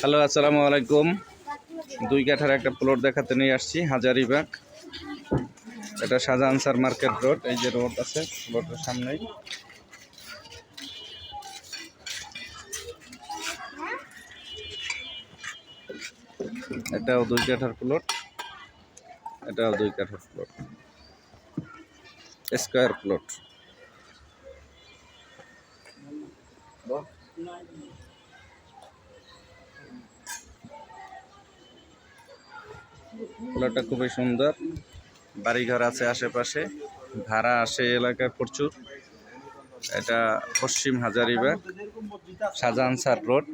Hello, আসসালামু আলাইকুম। দুই কাঠার একটা প্লট দেখাতে নিয়ে আসছি হাজারিবাগ এটা স্যার মার্কেট রোড, এই যে রোড আছে রোডের সামনেই। এটাও দুই কাঠার প্লট এটাও দুই কাঠার প্লট স্কোয়ার প্লট প্লটটা খুবই সুন্দর। বাড়িঘর আছে আশেপাশে, ভাড়া আসে এলাকায় প্রচুর। এটা পশ্চিম হাজারিবাগ শাহজাহান স্যার রোড।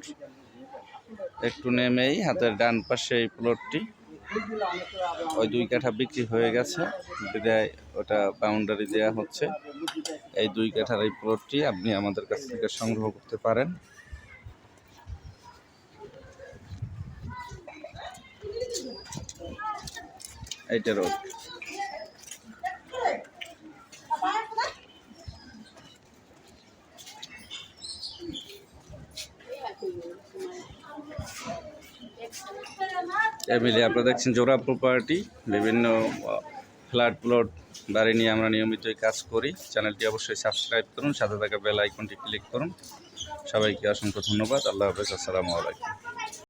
একটু নেমেই হাতের ডান পাশে এই প্লটটি ওই দুই কাঠা বিক্রি হয়ে গেছে, বিদায় ওটা বাউন্ডারি দেওয়া হচ্ছে। এই দুই কাঠার এই প্লটটি আপনি আমাদের কাছ থেকে সংগ্রহ করতে পারেন। এইটা রোড এমিলি, আপনারা দেখছেন জোড়া প্রপার্টি বিভিন্ন ফ্ল্যাট প্লট, বাড়ি নিয়ে আমরা নিয়মিতই কাজ করি। চ্যানেলটি অবশ্যই সাবস্ক্রাইব করুন, সাথে থাকা বেল আইকনটি ক্লিক করুন। সবাইকে অসংখ্য ধন্যবাদ, আল্লাহ হাফেজ, আসসালামু আলাইকুম।